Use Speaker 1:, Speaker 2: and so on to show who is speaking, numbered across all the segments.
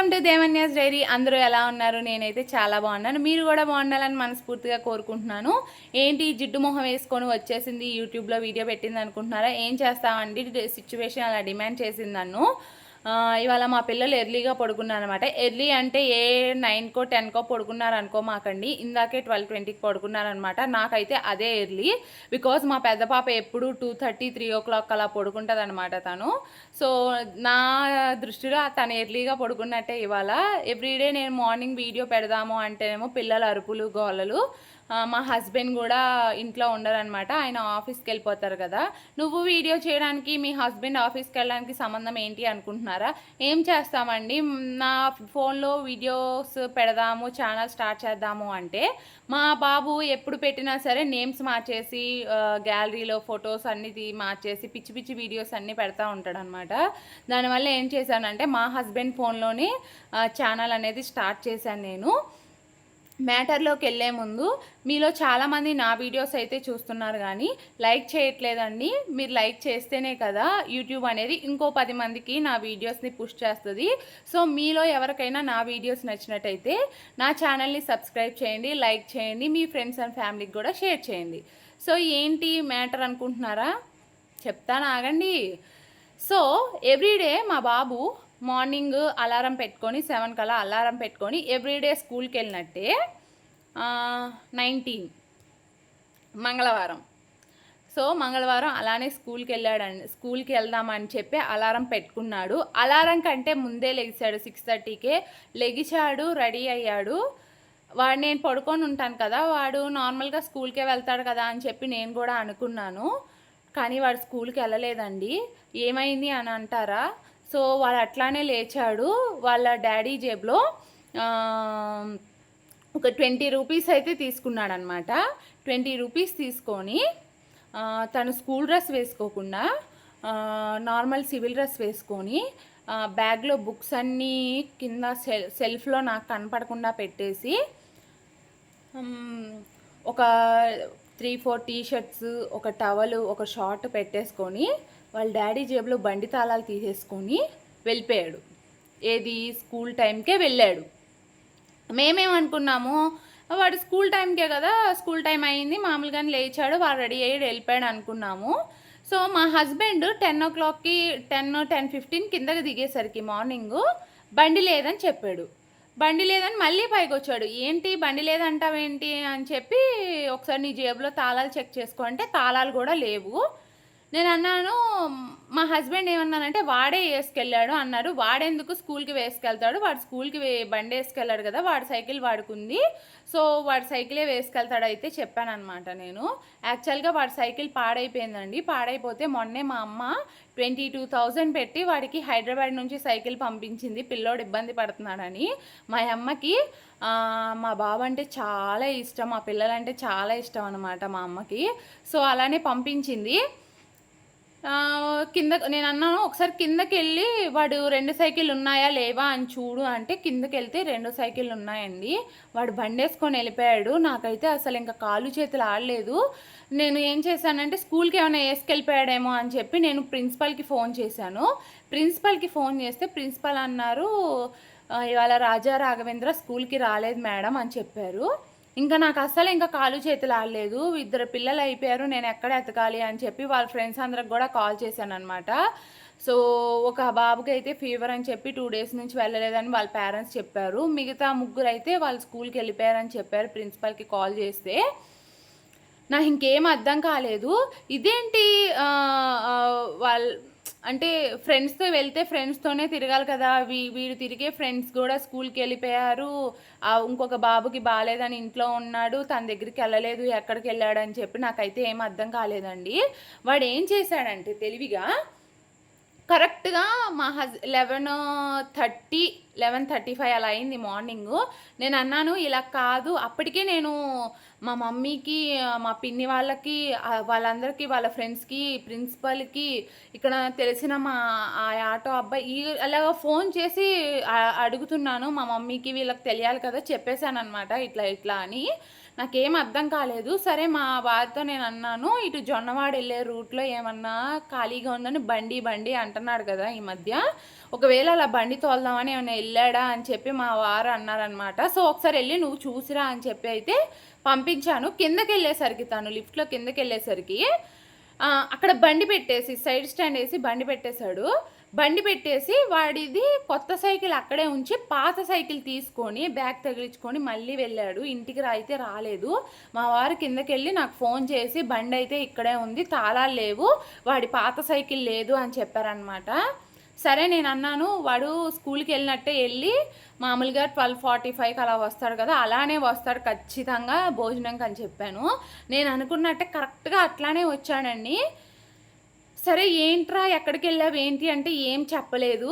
Speaker 1: Welcome to దేవన్యాస్ dairy. అందరూ ఎలా ఉన్నారు? నేనైతే చాలా బాగున్నాను. మీరు కూడా బాగుండాలని మనస్ఫూర్తిగా కోరుకుంటున్నాను. ఏంటి జిడ్డు మొహం వేసుకొని వచ్చేసింది? యూట్యూబ్లో వీడియో పెట్టింది అనుకుంటున్నారా? ఏం చేస్తామండి సిచ్యువేషన్ అలా డిమాండ్ చేసింది నన్ను. ఇవాళ మా పిల్లలు ఎర్లీగా పడుకున్నారు అనమాట ఎర్లీ అంటే ఏ నైన్కో టెన్కో పడుకున్నారు అనుకో మాకండి. ఇందాకే ట్వెల్వ్ ట్వంటీకి పడుకున్నారనమాట నాకైతే అదే ఎర్లీ. బికాజ్ మా పెద్ద పాప ఎప్పుడు two thirty three o'clock అలా పడుకుంటుంది అనమాట తను. సో నా దృష్టిలో తను ఎర్లీగా పడుకున్నట్టే ఇవాళ. ఎవ్రీడే నేను మార్నింగ్ వీడియో పెడదాము అంటేనేమో పిల్లల అరుపులు గోలలు. మా హస్బెండ్ కూడా ఇంట్లో ఉండరనమాట ఆయన ఆఫీస్కి వెళ్ళిపోతారు కదా. నువ్వు వీడియో చేయడానికి మీ హస్బెండ్ ఆఫీస్కి వెళ్ళడానికి సంబంధం ఏంటి అనుకుంటున్నారా? ఏం చేస్తామండి? నా ఫోన్లో వీడియోస్ పెడదాము ఛానల్ స్టార్ట్ చేద్దాము అంటే మా బాబు ఎప్పుడు పెట్టినా సరే నేమ్స్ మార్చేసి గ్యాలరీలో ఫొటోస్ అన్ని మార్చేసి పిచ్చి పిచ్చి వీడియోస్ అన్నీ పెడతా ఉంటాడు అనమాట దానివల్ల ఏం చేశానంటే మా హస్బెండ్ ఫోన్లోనే ఛానల్ అనేది స్టార్ట్ చేశాను నేను. మ్యాటర్లోకి వెళ్ళే ముందు మీలో చాలామంది నా వీడియోస్ అయితే చూస్తున్నారు కానీ లైక్ చేయట్లేదండి. మీరు లైక్ చేస్తేనే కదా యూట్యూబ్ అనేది ఇంకో పది మందికి నా వీడియోస్ని పుష్ చేస్తుంది. సో మీలో ఎవరికైనా నా వీడియోస్ నచ్చినట్టయితే నా ఛానల్ని సబ్స్క్రైబ్ చేయండి లైక్ చేయండి మీ ఫ్రెండ్స్ అండ్ ఫ్యామిలీకి కూడా షేర్ చేయండి. సో ఏంటి మ్యాటర్ అనుకుంటున్నారా? చెప్తాను ఆగండి. సో ఎవ్రీడే మా బాబు మార్నింగ్ అలారం పెట్టుకొని సెవెన్ కల్లా అలారం పెట్టుకొని ఎవ్రీడే స్కూల్కి వెళ్ళినట్టే నైన్టీన్ మంగళవారం. సో మంగళవారం అలానే స్కూల్కి వెళ్ళాడండి స్కూల్కి వెళ్దామని చెప్పి అలారం పెట్టుకున్నాడు. అలారం కంటే ముందే లెగిశాడు సిక్స్ థర్టీకే. లెగిచాడు రెడీ అయ్యాడు. వాడు నేను పడుకొని ఉంటాను కదా వాడు నార్మల్గా స్కూల్కే వెళ్తాడు కదా అని చెప్పి నేను కూడా అనుకున్నాను. కానీ వాడు స్కూల్కి వెళ్ళలేదండి. ఏమైంది అని అంటారా? సో వాడు అట్లానే లేచాడు. వాళ్ళ డాడీ జేబులో ఒక ట్వంటీ రూపీస్ అయితే తీసుకున్నాడనమాట ట్వంటీ రూపీస్ తీసుకొని తను స్కూల్ డ్రెస్ వేసుకోకుండా నార్మల్ సివిల్ డ్రెస్ వేసుకొని బ్యాగ్లో బుక్స్ అన్నీ కింద సెల్ సెల్ఫ్లో నాకు కనపడకుండా పెట్టేసి ఒక త్రీ ఫోర్ టీ షర్ట్స్ ఒక టవల్ ఒక షార్ట్ పెట్టేసుకొని వాళ్ళ డాడీ జేబులో బండి తాళాలు తీసేసుకొని వెళ్ళిపోయాడు. ఏది? స్కూల్ టైంకే వెళ్ళాడు. మేమేమనుకున్నాము? వాడు స్కూల్ టైంకే కదా స్కూల్ టైం అయింది మామూలుగానే లేచాడు వాడు రెడీ అయ్యి వెళ్ళిపోయాడు అనుకున్నాము. సో మా హస్బెండ్ టెన్ ఓ క్లాక్కి టెన్ టెన్ ఫిఫ్టీన్ కిందకి దిగేసరికి మార్నింగ్ బండి లేదని చెప్పాడు. బండి లేదని మళ్ళీ పైకి వచ్చాడు. ఏంటి? బండి లేదంటావేంటి? అని చెప్పి ఒకసారి నీ జేబులో తాళాలు చెక్ చేసుకో అంటే తాళాలు కూడా లేవు. నేను అన్నాను మా హస్బెండ్ ఏమన్నానంటే వాడే వేసుకెళ్ళాడు అన్నారు. వాడెందుకు స్కూల్కి వేసుకెళ్తాడు? వాడు స్కూల్కి బండి వేసుకెళ్ళాడు కదా వాడి సైకిల్ వాడుకుంది. సో వాడి సైకిలే వేసుకెళ్తాడు అయితే చెప్పాను అనమాట నేను. యాక్చువల్గా వాడి సైకిల్ పాడైపోయిందండి. పాడైపోతే మొన్నే మా అమ్మ ట్వంటీ టూ థౌజండ్ పెట్టి వాడికి హైదరాబాద్ నుంచి సైకిల్ పంపించింది. పిల్లోడు ఇబ్బంది పడుతున్నాడని. మా అమ్మకి మా బాబు అంటే చాలా ఇష్టం. మా పిల్లలంటే చాలా ఇష్టం అనమాట మా అమ్మకి. సో అలానే పంపించింది. కింద నేను అన్నాను ఒకసారి కిందకి వెళ్ళి వాడు రెండు సైకిల్ ఉన్నాయా లేవా అని చూడు అంటే కిందకి వెళ్తే రెండు సైకిళ్ళు ఉన్నాయండి. వాడు బండేసుకొని వెళ్ళిపోయాడు. నాకైతే అసలు ఇంకా కాలు చేతులు ఆడలేదు. నేను ఏం చేశానంటే స్కూల్కి ఏమైనా వేసుకెళ్ళిపోయాడేమో అని చెప్పి నేను ప్రిన్సిపల్కి ఫోన్ చేశాను. ప్రిన్సిపల్కి ఫోన్ చేస్తే ప్రిన్సిపల్ అన్నారు ఇవాళ రాజా రాఘవేంద్ర స్కూల్కి రాలేదు మేడం అని చెప్పారు. ఇంకా నాకు అస్సలు ఇంకా కాలు చేతులు ఆడలేదు. ఇద్దరు పిల్లలు అయిపోయారు నేను ఎక్కడ ఎతకాలి అని చెప్పి వాళ్ళ ఫ్రెండ్స్ అందరికి కూడా కాల్ చేశాను అనమాట సో ఒక బాబుకి అయితే ఫీవర్ అని చెప్పి టూ డేస్ నుంచి వెళ్ళలేదని వాళ్ళ పేరెంట్స్ చెప్పారు. మిగతా ముగ్గురు అయితే వాళ్ళు స్కూల్కి వెళ్ళిపోయారని చెప్పారు ప్రిన్సిపల్కి కాల్ చేస్తే. నాకు ఇంకేం అర్థం కాలేదు. ఇదేంటి వాళ్ళ అంటే ఫ్రెండ్స్తో వెళ్తే ఫ్రెండ్స్తోనే తిరగాలి కదా. వీ వీడు తిరిగే ఫ్రెండ్స్ కూడా స్కూల్కి వెళ్ళిపోయారు. ఇంకొక బాబుకి బాగాలేదని ఇంట్లో ఉన్నాడు. తన దగ్గరికి వెళ్ళలేదు. ఎక్కడికి వెళ్ళాడు అని చెప్పి నాకైతే ఏం అర్థం కాలేదండి. వాడు ఏం చేశాడంటే తెలివిగా కరెక్ట్గా మా హజ్ eleven thirty eleven thirty five అలా అయింది మార్నింగ్. నేను అన్నాను ఇలా కాదు. అప్పటికే నేను మా మమ్మీకి మా పిన్ని వాళ్ళకి వాళ్ళందరికీ వాళ్ళ ఫ్రెండ్స్కి ప్రిన్సిపల్కి ఇక్కడ తెలిసిన మా ఆ ఆటో అబ్బాయి ఈ అలాగ ఫోన్ చేసి అడుగుతున్నాను. మా మమ్మీకి వీళ్ళకి తెలియాలి కదా చెప్పేశాను అనమాట ఇట్లా ఇట్లా అని. నాకేం అర్థం కాలేదు. సరే మా వారితో నేను అన్నాను ఇటు జొన్నవాడ వెళ్ళే రూట్లో ఏమన్నా ఖాళీగా ఉందని బండి బండి అంటున్నాడు కదా ఈ మధ్య. ఒకవేళ అలా బండి తోలుదామని ఏమైనా వెళ్ళాడా? అని చెప్పి మా వారు అన్నారనమాట సో ఒకసారి వెళ్ళి నువ్వు చూసిరా అని చెప్పి అయితే పంపించాను. కిందకి వెళ్ళేసరికి తను లిఫ్ట్లో కిందకి వెళ్ళేసరికి అక్కడ బండి పెట్టేసి సైడ్ స్టాండ్ వేసి బండి పెట్టేశాడు. బండి పెట్టేసి వాడిది కొత్త సైకిల్ అక్కడే ఉంచి పాత సైకిల్ తీసుకొని బ్యాగ్ తగిలించుకొని మళ్ళీ వెళ్ళాడు. ఇంటికి రా అయితే రాలేదు. మా వారు కిందకి వెళ్ళి నాకు ఫోన్ చేసి బండి అయితే ఇక్కడే ఉంది తాళాలు లేవు వాడి పాత సైకిల్ లేదు అని చెప్పారనమాట సరే నేను అన్నాను వాడు స్కూల్కి వెళ్ళినట్టే వెళ్ళి మామూలుగా ట్వెల్వ్ ఫార్టీ ఫైవ్కి అలా వస్తాడు కదా అలానే వస్తాడు ఖచ్చితంగా భోజనంకి అని చెప్పాను. నేను అనుకున్నట్టే కరెక్ట్గా అట్లానే వచ్చాడండి సరే ఏంట్రా ఎక్కడికి వెళ్ళావు ఏంటి? అంటే ఏం చెప్పలేదు.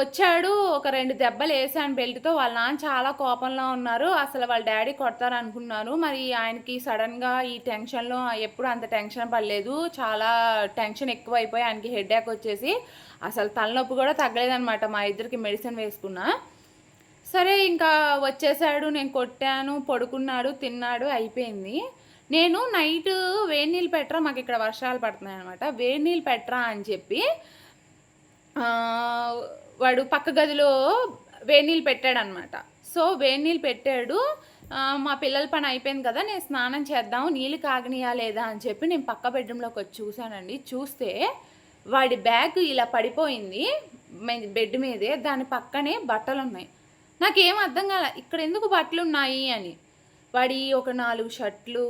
Speaker 1: వచ్చాడు ఒక రెండు దెబ్బలు వేసాను బెల్ట్తో. వాళ్ళ నాన్న చాలా కోపంలో ఉన్నారు. అసలు వాళ్ళ డాడీ కొడతారనుకున్నాను మరి ఆయనకి సడన్గా ఈ టెన్షన్లో ఎప్పుడు అంత టెన్షన్ పడలేదు. చాలా టెన్షన్ ఎక్కువ అయిపోయి ఆయనకి హెడేక్ వచ్చేసి అసలు తలనొప్పి కూడా తగ్గలేదనమాట మా ఇద్దరికి మెడిసిన్ వేసుకున్నా. సరే ఇంకా వచ్చేసాడు నేను కొట్టాను పడుకున్నాడు తిన్నాడు అయిపోయింది. నేను నైట్ వేడి నీళ్ళు పెట్టరా మాకు ఇక్కడ వర్షాలు పడుతున్నాయి అనమాట వేడి నీళ్ళు పెట్టరా అని చెప్పి వాడు పక్క గదిలో వేడి నీళ్ళు పెట్టాడు అనమాట సో వేడి నీళ్ళు పెట్టాడు. మా పిల్లల పని అయిపోయింది కదా నేను స్నానం చేద్దాం నీళ్ళు కాగనియా లేదా అని చెప్పి నేను పక్క బెడ్రూమ్లోకి వచ్చి చూశానండి. చూస్తే వాడి బ్యాగ్ ఇలా పడిపోయింది బెడ్ మీదే దాని పక్కనే బట్టలు ఉన్నాయి నాకేం అర్థం కాల ఇక్కడ ఎందుకు బట్టలు ఉన్నాయి అని. వాడి ఒక నాలుగు షర్ట్లు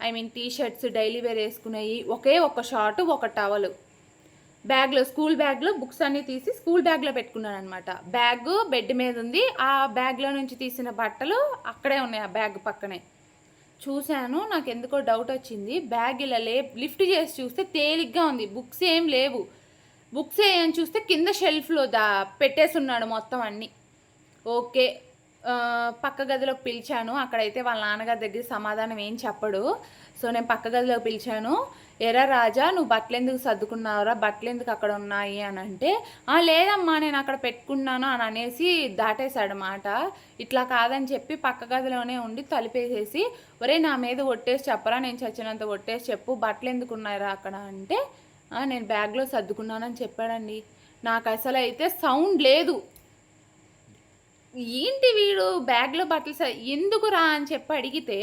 Speaker 1: I mean T shirts daily wear వేసుకునేవి ఒకే ఒక షార్ట్ ఒక టవల్. బ్యాగ్లో స్కూల్ బ్యాగ్లో బుక్స్ అన్నీ తీసి స్కూల్ బ్యాగ్లో పెట్టుకున్నాను అనమాట బ్యాగ్ బెడ్ మీద ఉంది. ఆ బ్యాగ్లో నుంచి తీసిన బట్టలు అక్కడే ఉన్నాయి ఆ బ్యాగ్ పక్కనే. చూశాను నాకు ఎందుకో డౌట్ వచ్చింది. బ్యాగ్ ఇలా లే లిఫ్ట్ చేసి చూస్తే తేలిగ్గా ఉంది. బుక్స్ ఏం లేవు. బుక్స్ ఏం చూస్తే కింద షెల్ఫ్లో దా పెట్టేసున్నాడు మొత్తం అన్నీ. ఓకే పక్క గదిలోకి పిలిచాను. అక్కడైతే వాళ్ళ నాన్నగారి దగ్గర సమాధానం ఏం చెప్పడు. సో నేను పక్క గదిలోకి పిలిచాను. ఎరా రాజా నువ్వు బట్టలు ఎందుకు సర్దుకున్నావురా? బట్టలు ఎందుకు అక్కడ ఉన్నాయి? అని అంటే "ఆ, లేదమ్మా నేను అక్కడ పెట్టుకున్నాను అని అనేసి దాటేశాడు మాట ఇట్లా కాదని చెప్పి పక్క గదిలోనే ఉండి తలిపేసేసి ఒరే నా మీద ఒట్టేసి చెప్పరా? నేను చచ్చినంత ఒట్టేసి చెప్పు. బట్టలు ఎందుకు ఉన్నాయిరా అక్కడ? అంటే నేను బ్యాగ్లో సర్దుకున్నానని చెప్పాడండి. నాకు అసలు అయితే సౌండ్ లేదు. ఏంటి వీడు బ్యాగ్లో బట్టలు స- ఎందుకు రా అని చెప్పి అడిగితే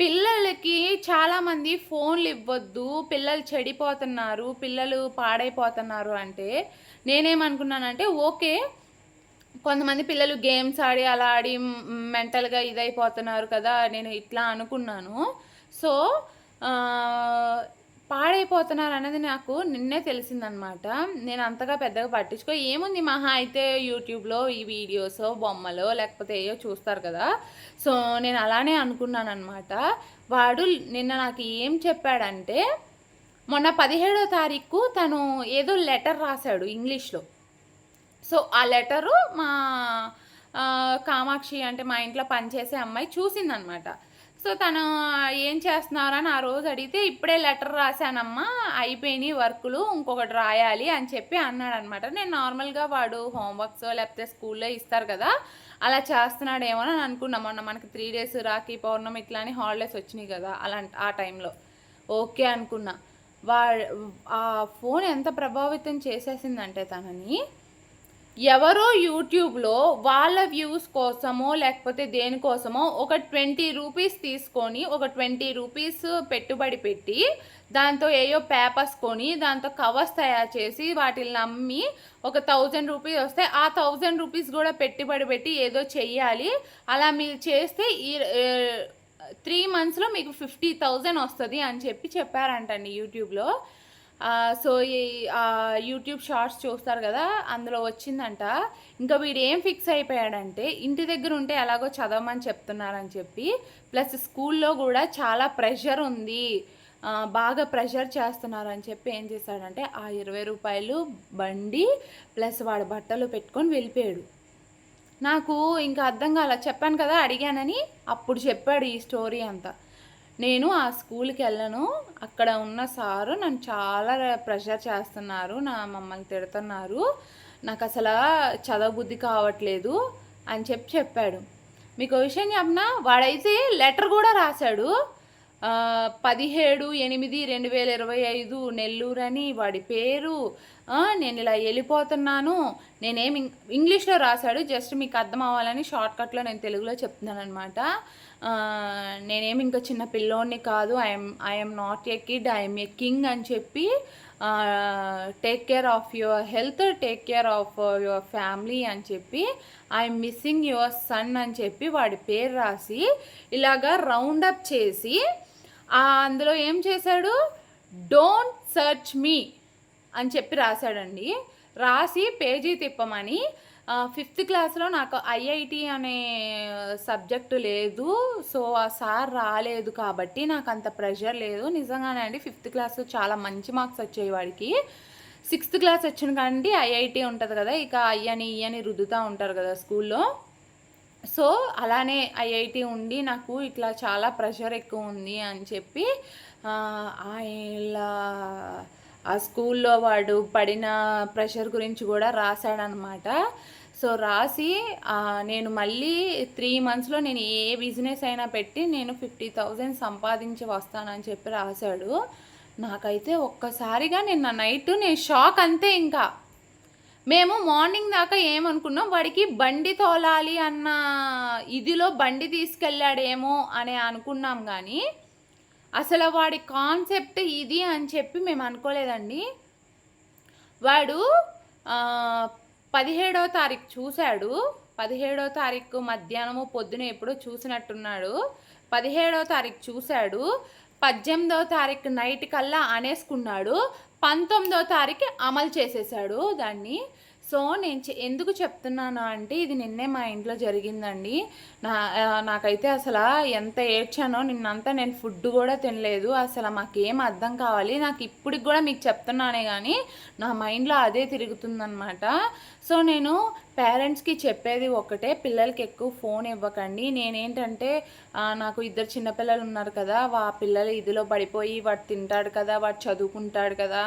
Speaker 1: పిల్లలకి చాలామంది ఫోన్లు ఇవ్వద్దు పిల్లలు చెడిపోతున్నారు పిల్లలు పాడైపోతున్నారు అంటే నేనేమనుకున్నానంటే ఓకే కొంతమంది పిల్లలు గేమ్స్ ఆడి అలా ఆడి మెంటల్గా ఇదైపోతున్నారు కదా నేను ఇట్లా అనుకున్నాను. సో పాడైపోతున్నారు అనేది నాకు నిన్నే తెలిసిందనమాట నేను అంతగా పెద్దగా పట్టించుకో ఏముంది మహా అయితే యూట్యూబ్లో ఈ వీడియోస్ బొమ్మలో లేకపోతే ఏయో చూస్తారు కదా. సో నేను అలానే అనుకున్నాను అనమాట వాడు నిన్న నాకు ఏం చెప్పాడంటే మొన్న పదిహేడో తారీఖు తను ఏదో లెటర్ రాశాడు ఇంగ్లీష్లో. సో ఆ లెటరు మా కామాక్షి అంటే మా ఇంట్లో పనిచేసే అమ్మాయి చూసిందనమాట సో తను ఏం చేస్తున్నారా అని ఆ రోజు అడిగితే ఇప్పుడే లెటర్ రాశానమ్మా అయిపోయినాయి వర్కులు ఇంకొకటి రాయాలి అని చెప్పి అన్నాడనమాట. నేను నార్మల్గా వాడు హోంవర్క్స్ లేకపోతే స్కూల్లో ఇస్తారు కదా అలా చేస్తున్నాడేమో అని అనుకున్నా. మొన్న మనకి త్రీ డేస్ రాఖీ పౌర్ణమి ఇట్లా అని హాలిడేస్ వచ్చినాయి కదా అలాంటి ఆ టైంలో. ఓకే అనుకున్నా. వా ఆ ఫోన్ ఎంత ప్రభావితం చేసేసిందంటే తనని ఎవరో యూట్యూబ్లో వాళ్ళ వ్యూస్ కోసమో లేకపోతే దేనికోసమో ఒక ట్వంటీ రూపీస్ తీసుకొని ఒక ట్వంటీ రూపీస్ పెట్టుబడి పెట్టి దాంతో ఏయో పేపర్స్ కొని దాంతో కవర్స్ తయారు చేసి వాటిని అమ్మి ఒక థౌజండ్ రూపీస్ వస్తే ఆ థౌజండ్ రూపీస్ కూడా పెట్టుబడి పెట్టి ఏదో చెయ్యాలి. అలా మీరు చేస్తే ఈ త్రీ మంత్స్లో మీకు ఫిఫ్టీ థౌజండ్ వస్తుంది అని చెప్పి చెప్పారంటండి యూట్యూబ్లో. సో ఈ యూట్యూబ్ షార్ట్స్ చూస్తారు కదా అందులో వచ్చిందంట. ఇంకా వీడు ఏం ఫిక్స్ అయిపోయాడంటే ఇంటి దగ్గర ఉంటే ఎలాగో చదవమని చెప్తున్నారని చెప్పి ప్లస్ స్కూల్లో కూడా చాలా ప్రెషర్ ఉంది. బాగా ప్రెషర్ చేస్తున్నారని చెప్పి ఏం చేశాడంటే ఆ ఇరవై రూపాయలు బండి ప్లస్ వాడు బట్టలు పెట్టుకొని వెళ్ళిపోయాడు. నాకు ఇంకా అర్థం కాల చెప్పాను కదా అడిగానని అప్పుడు చెప్పాడు ఈ స్టోరీ అంతా. నేను ఆ స్కూల్కి వెళ్ళను. అక్కడ ఉన్న సారు నన్ను చాలా ప్రెషర్ చేస్తున్నారు. నా మమ్మల్ని తిడుతున్నారు. నాకు అసలు చదవబుద్ధి కావట్లేదు అని చెప్పి చెప్పాడు. మీకు విషయం చెప్పిన? వాడైతే లెటర్ కూడా రాశాడు. పదిహేడు ఎనిమిది రెండు వేల ఇరవై ఐదు నెల్లూరు అని వాడి పేరు. నేను ఇలా వెళ్ళిపోతున్నాను. నేనేం ఇంగ్లీష్లో రాశాడు జస్ట్ మీకు అర్థం అవ్వాలని షార్ట్కట్లో నేను తెలుగులో చెప్తున్నాను అనమాట నేనేమి ఇంకా చిన్న పిల్లోడిని కాదు I'm I'm not a kid I'm a king అని చెప్పి take care of your health take care of your family అని చెప్పి ఐఎమ్ మిస్సింగ్ యువర్ సన్ అని చెప్పి వాడి పేరు రాసి ఇలాగా రౌండప్ చేసి అందులో ఏం చేశాడు? డోంట్ సర్చ్ మీ అని చెప్పి రాశాడండి. రాసి పేజీ తిప్పమని ఫిఫ్త్ క్లాస్లో నాకు ఐఐటి అనే సబ్జెక్టు లేదు సో ఆ సార్ రాలేదు కాబట్టి నాకు అంత ప్రెషర్ లేదు. నిజంగానే అండి ఫిఫ్త్ క్లాస్లో చాలా మంచి మార్క్స్ వచ్చాయి వాడికి. సిక్స్త్ క్లాస్ వచ్చిన కానీ ఐఐటి ఉంటుంది కదా ఇక అయ్యని ఇయ్యని రుద్దుతూ ఉంటారు కదా స్కూల్లో. సో అలానే ఐఐటి ఉండి నాకు ఇట్లా చాలా ప్రెషర్ ఎక్కువ ఉంది అని చెప్పి ఇలా ఆ స్కూల్లో వాడు పడిన ప్రెషర్ గురించి కూడా రాశాడనమాట. సో రాసి నేను మళ్ళీ త్రీ మంత్స్లో నేను ఏ బిజినెస్ అయినా పెట్టి నేను ఫిఫ్టీ థౌజండ్ సంపాదించి వస్తానని చెప్పి రాశాడు. నాకైతే ఒక్కసారిగా నిన్న నైట్ నేను షాక్ అంతే ఇంకా. మేము మార్నింగ్ దాకా ఏమనుకున్నాం వాడికి బండి తోలాలి అన్న ఇదిలో బండి తీసుకెళ్ళాడేమో అని అనుకున్నాం కానీ అసలు వాడి కాన్సెప్ట్ ఇది అని చెప్పి మేము అనుకోలేదండి. వాడు పదిహేడో తారీఖు చూశాడు. పదిహేడో తారీఖు మధ్యాహ్నము పొద్దున ఎప్పుడో చూసినట్టున్నాడు. పదిహేడో తారీఖు చూశాడు. పద్దెనిమిదవ తారీఖు నైట్ కల్లా అనేసుకున్నాడు. పంతొమ్మిదవ తారీఖు అమలు చేసేసాడు దాన్ని. సో నేను చె- ఎందుకు చెప్తున్నాను అంటే ఇది నిన్నే మా ఇంట్లో జరిగిందండి. నా నాకైతే అసలు ఎంత ఏడ్చానో నిన్నంతా నేను ఫుడ్ కూడా తినలేదు. అసలు మాకేం అర్థం కావాలి? నాకు ఇప్పటికి కూడా మీకు చెప్తున్నానే కానీ నా మైండ్లో అదే తిరుగుతుందనమాట సో నేను పేరెంట్స్కి చెప్పేది ఒకటే పిల్లలకి ఎక్కువ ఫోన్ ఇవ్వకండి. నేనేంటంటే నాకు ఇద్దరు చిన్నపిల్లలు ఉన్నారు కదా వా పిల్లలు ఇదిలో పడిపోయి వాడు తింటాడు కదా వాడు చదువుకుంటాడు కదా.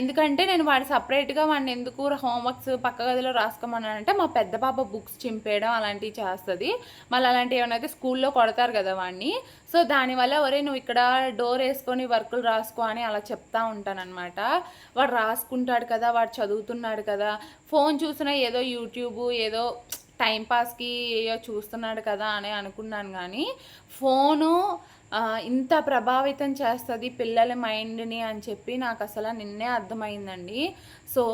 Speaker 1: ఎందుకంటే నేను వాడు సపరేట్గా వాడిని ఎందుకు హోంవర్క్స్ పక్క గదిలో రాసుకోమన్నానంటే మా పెద్ద పాప బుక్స్ చింపేయడం అలాంటివి చేస్తుంది. మళ్ళీ అలాంటివి ఏమైనా అయితే స్కూల్లో కొడతారు కదా వాడిని. సో దానివల్ల ఒరే నువ్వు ఇక్కడ డోర్ వేసుకొని వర్కులు రాసుకో అని అలా చెప్తా ఉంటానన్నమాట. వాడు రాసుకుంటాడు కదా వాడు చదువుతున్నాడు కదా. ఫోన్ చూసినా ఏదో యూట్యూబ్ ఏదో టైంపాస్కి ఏయో చూస్తున్నాడు కదా అని అనుకున్నాను కానీ ఫోను ఇంత ప్రభావితం చేస్తుంది పిల్లల మైండ్ని అని చెప్పి నాకు అసలు నిన్నే అర్థమైందండి. సో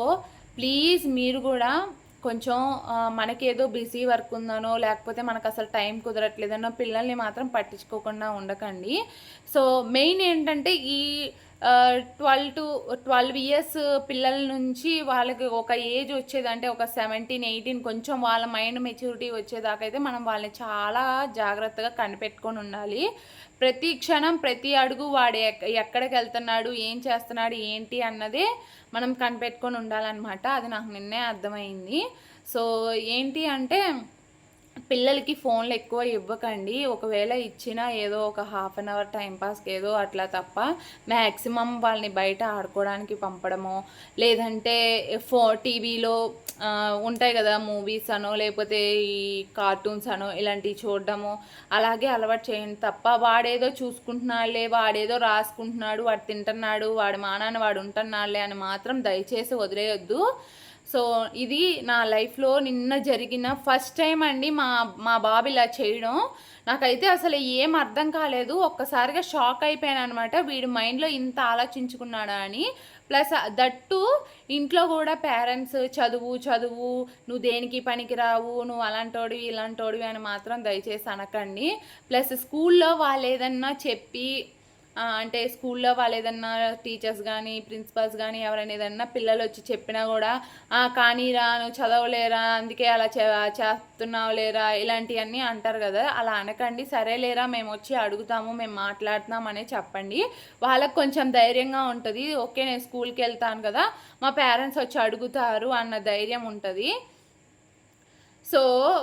Speaker 1: ప్లీజ్ మీరు కూడా కొంచెం మనకేదో బిజీ వర్క్ ఉందనో లేకపోతే మనకు అసలు టైం కుదరట్లేదనో పిల్లల్ని మాత్రం పట్టించుకోకుండా ఉండకండి. సో మెయిన్ ఏంటంటే ఈ ట్వెల్వ్ టు ట్వెల్వ్ ఇయర్స్ పిల్లల నుంచి వాళ్ళకి ఒక ఏజ్ వచ్చేదంటే ఒక సెవెంటీన్ ఎయిటీన్ కొంచెం వాళ్ళ మైండ్ మెచ్యూరిటీ వచ్చేదాకా అయితే మనం వాళ్ళని చాలా జాగ్రత్తగా కనిపెట్టుకొని ఉండాలి. ప్రతి క్షణం ప్రతి అడుగు వాడు ఎక్కడికి వెళ్తున్నాడు ఏం చేస్తున్నాడు ఏంటి అన్నదే మనం కనిపెట్టుకొని ఉండాలన్నమాట. అది నాకు నిన్నే అర్థమైంది. సో ఏంటి అంటే పిల్లలకి ఫోన్లు ఎక్కువ ఇవ్వకండి. ఒకవేళ ఇచ్చినా ఏదో ఒక హాఫ్ అన్ అవర్ టైంపాస్కి ఏదో అట్లా తప్ప మ్యాక్సిమం వాళ్ళని బయట ఆడుకోవడానికి పంపడము లేదంటే ఫో టీవీలో ఉంటాయి కదా మూవీస్ అనో లేకపోతే ఈ కార్టూన్స్ అనో ఇలాంటివి చూడడము అలాగే అలవాటు చేయండి. తప్ప వాడేదో చూసుకుంటున్నాడులే వాడేదో రాసుకుంటున్నాడు వాడు తింటున్నాడు వాడు మానాన్ని వాడు ఉంటున్నాడులే అని మాత్రం దయచేసి వదిలేయొద్దు. సో ఇది నా లైఫ్లో నిన్న జరిగిన ఫస్ట్ టైం అండి మా మా బాబు ఇలా చేయడం. నాకైతే అసలు ఏం అర్థం కాలేదు. ఒక్కసారిగా షాక్ అయిపోయాను అనమాట వీడి మైండ్లో ఇంత ఆలోచించుకున్నాడా అని. ప్లస్ దట్టు ఇంట్లో కూడా పేరెంట్స్ చదువు చదువు నువ్వు దేనికి పనికిరావు నువ్వు అలాంటోడివి ఇలాంటోడివి అని మాత్రం దయచేసి అనకండి. ప్లస్ స్కూల్లో వాళ్ళు ఏదన్నా చెప్పి అంటే స్కూల్లో వాళ్ళు ఏదన్నా టీచర్స్ కానీ ప్రిన్సిపల్స్ కానీ ఎవరైనా ఏదన్నా పిల్లలు వచ్చి చెప్పినా కూడా కానీరా నువ్వు చదవలేరా అందుకే అలా చే చేస్తున్నావు లేరా? ఇలాంటివన్నీ అంటారు కదా. అలా అనకండి. సరే లేరా మేము వచ్చి అడుగుతాము మేము మాట్లాడుతున్నాం అనే చెప్పండి. వాళ్ళకి కొంచెం ధైర్యంగా ఉంటుంది. ఓకే నేను స్కూల్కి వెళ్తాను కదా మా పేరెంట్స్ వచ్చి అడుగుతారు అన్న ధైర్యం ఉంటుంది. సో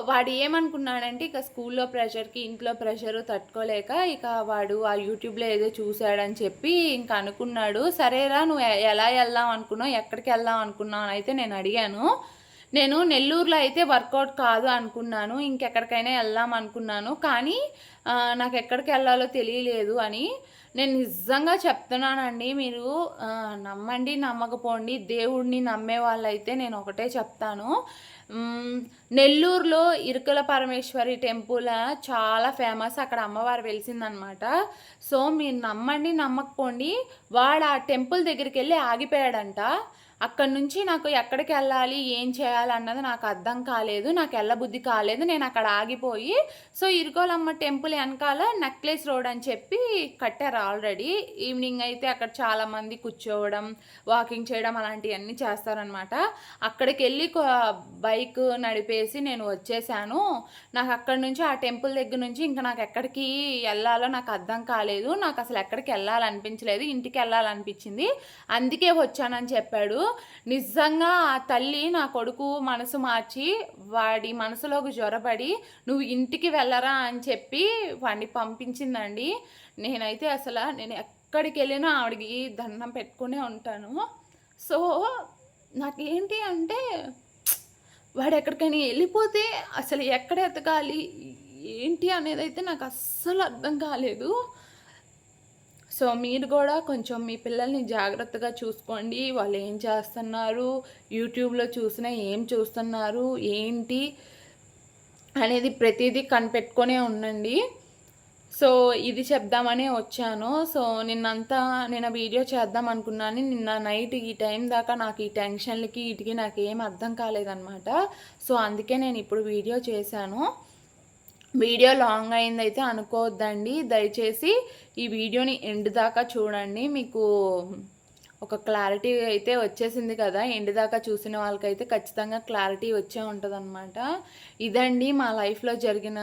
Speaker 1: వాడు ఏమనుకున్నాడంటే ఇక స్కూల్లో ప్రెషర్కి ఇంట్లో ప్రెషర్ తట్టుకోలేక ఇక వాడు ఆ యూట్యూబ్లో ఏదో చూశాడని చెప్పి ఇంక అనుకున్నాడు. సరేరా నువ్వు ఎలా వెళ్దాం అనుకున్నావు? ఎక్కడికి వెళ్దాం అనుకున్నావు? అని అయితే నేను అడిగాను. నేను నెల్లూరులో అయితే వర్కౌట్ కాదు అనుకున్నాను. ఇంకెక్కడికైనా వెళ్దాం అనుకున్నాను. కానీ నాకు ఎక్కడికి వెళ్ళాలో తెలియలేదు అని నేను నిజంగా చెప్తున్నానండి. మీరు నమ్మండి నమ్మకపోండి. దేవుడిని నమ్మే వాళ్ళైతే నేను ఒకటే చెప్తాను. నెల్లూరులో ఇరుకుల పరమేశ్వరి టెంపుల్ చాలా ఫేమస్. అక్కడ అమ్మవారు వెలిసిందనమాట. సో మీరు నమ్మండి నమ్మకపోండి వాడు ఆ టెంపుల్ దగ్గరికి వెళ్ళి ఆగిపోయాడంట. అక్కడి నుంచి నాకు ఎక్కడికి వెళ్ళాలి ఏం చేయాలి అన్నది నాకు అర్థం కాలేదు నాకు వెళ్ళబుద్ధి కాలేదు నేను అక్కడ ఆగిపోయి సో ఇరుకోలమ్మ టెంపుల్ వెనకాల నెక్లెస్ రోడ్ అని చెప్పి కట్టారు ఆల్రెడీ. ఈవినింగ్ అయితే అక్కడ చాలామంది కూర్చోవడం వాకింగ్ చేయడం అలాంటివన్నీ చేస్తారనమాట అక్కడికి వెళ్ళి బైక్ నడిపేసి నేను వచ్చేసాను. నాకు అక్కడి నుంచి ఆ టెంపుల్ దగ్గర నుంచి ఇంకా నాకు ఎక్కడికి వెళ్ళాలో నాకు అర్థం కాలేదు. నాకు అసలు ఎక్కడికి వెళ్ళాలనిపించలేదు ఇంటికి వెళ్ళాలనిపించింది. అందుకే వచ్చానని చెప్పాడు. నిజంగా ఆ తల్లి నా కొడుకు మనసు మార్చి వాడి మనసులోకి జ్వరపడి నువ్వు ఇంటికి వెళ్ళరా అని చెప్పి వాడిని పంపించిందండి. నేనైతే అసలు నేను ఎక్కడికి వెళ్ళినా ఆవిడకి దండం పెట్టుకునే ఉంటాను. సో నాకేంటి అంటే వాడు ఎక్కడికైనా వెళ్ళిపోతే అసలు ఎక్కడ ఎతకాలి ఏంటి అనేది అయితే నాకు అస్సలు అర్థం కాలేదు. సో మీరు కూడా కొంచెం మీ పిల్లల్ని జాగ్రత్తగా చూసుకోండి. వాళ్ళు ఏం చేస్తున్నారు? యూట్యూబ్లో చూసినా ఏం చూస్తున్నారు? ఏంటి? అనేది ప్రతిదీ కనిపెట్టుకొనే ఉండండి. సో ఇది చెప్దామనే వచ్చాను. సో నిన్నంతా నేను వీడియో చేద్దాం అనుకున్నాను. నిన్న నైట్ ఈ టైం దాకా నాకు ఈ టెన్షన్లకి వీటికి నాకు ఏం అర్థం కాలేదన్నమాట. సో అందుకే నేను ఇప్పుడు వీడియో చేశాను. వీడియో లాంగ్ అయిందైతే అనుకోవద్దండి. దయచేసి ఈ వీడియోని ఎండ్ దాకా చూడండి. మీకు ఒక క్లారిటీ అయితే వచ్చేసింది కదా. ఎండ్ దాకా చూసిన వాళ్ళకైతే ఖచ్చితంగా క్లారిటీ వచ్చే ఉంటుంది ఇదండి మా లైఫ్లో జరిగిన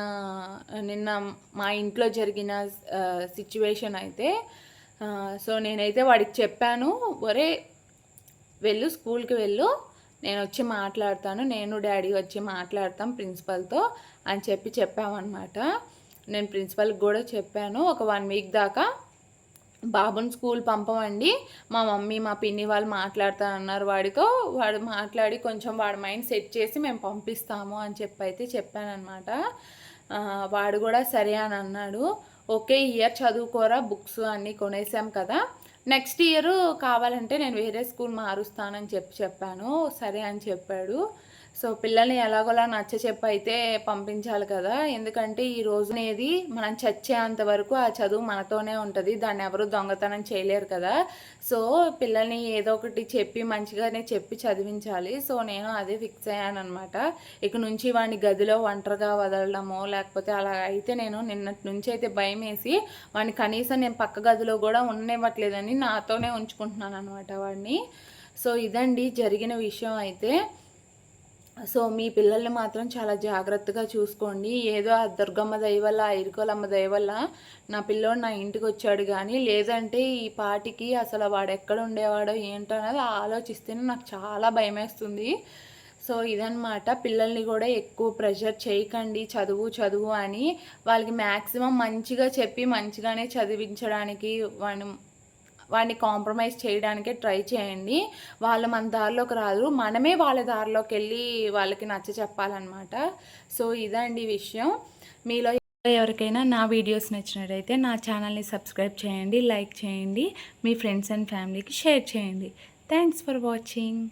Speaker 1: నిన్న మా ఇంట్లో జరిగిన సిచ్యువేషన్ అయితే. సో నేనైతే వాడికి చెప్పాను ఒరే వెళ్ళు స్కూల్కి వెళ్ళు. నేను వచ్చి మాట్లాడతాను నేను డాడీ వచ్చి మాట్లాడతాం ప్రిన్సిపల్తో అని చెప్పి చెప్పామన్నమాట. నేను ప్రిన్సిపల్కి కూడా చెప్పాను ఒక వన్ వీక్ దాకా బాబుని స్కూల్ పంపమండి మా మమ్మీ మా పిన్ని వాళ్ళు మాట్లాడతానన్నారు వాడితో వాడు మాట్లాడి కొంచెం వాడి మైండ్ సెట్ చేసి మేము పంపిస్తాము అని చెప్పి అయితే చెప్పానమాట వాడు కూడా సరే అని అన్నాడు. ఓకే ఇయర్ చదువుకోరా బుక్స్ అన్నీ కొనేసాం కదా నెక్స్ట్ ఇయర్ కావాలంటే నేను వేరే స్కూల్ మారుస్తానని చెప్పి చెప్పాను. సరే అని చెప్పాడు. సో పిల్లల్ని ఎలాగోలా నచ్చ చెప్పి అయితే పంపించాలి కదా. ఎందుకంటే ఈ రోజు అనేది మనం చచ్చేంత వరకు ఆ చదువు మనతోనే ఉంటుంది. దాన్ని ఎవరు దొంగతనం చేయలేరు కదా. సో పిల్లల్ని ఏదో ఒకటి చెప్పి మంచిగానే చెప్పి చదివించాలి. సో నేను అదే ఫిక్స్ అయ్యాను అనమాట ఇక నుంచి వాడిని గదిలో ఒంటరిగా వదలడమో లేకపోతే అలా అయితే నేను నిన్నటి నుంచి అయితే భయం వేసి వాడిని కనీసం నేను పక్క గదిలో కూడా ఉండనివ్వట్లేదని నాతోనే ఉంచుకుంటున్నాను అనమాట వాడిని. సో ఇదండి జరిగిన విషయం అయితే. సో మీ పిల్లల్ని మాత్రం చాలా జాగ్రత్తగా చూసుకోండి. ఏదో ఆ దుర్గమ్మ దయ వల్ల ఆ ఇరుకోలమ్మ దయ వల్ల నా పిల్లోడు నా ఇంటికి వచ్చాడు కానీ లేదంటే ఈ పాటికి అసలు వాడు ఎక్కడ ఉండేవాడో ఏంటో అనేది ఆలోచిస్తేనే నాకు చాలా భయమేస్తుంది. సో ఇదనమాట పిల్లల్ని కూడా ఎక్కువ ప్రెషర్ చేయకండి చదువు చదువు అని. వాళ్ళకి మ్యాక్సిమం మంచిగా చెప్పి మంచిగానే చదివించడానికి వాడిని వాడిని కాంప్రమైజ్ చేయడానికే ట్రై చేయండి. వాళ్ళు మన దారిలోకి రాదు. మనమే వాళ్ళ దారిలోకి వెళ్ళి వాళ్ళకి నచ్చ చెప్పాలన్నమాట. సో ఇదండి విషయం. మీలో ఎవరికైనా నా వీడియోస్ నచ్చినట్టయితే నా ఛానల్ని సబ్స్క్రైబ్ చేయండి లైక్ చేయండి మీ ఫ్రెండ్స్ అండ్ ఫ్యామిలీకి షేర్ చేయండి. Thanks for watching.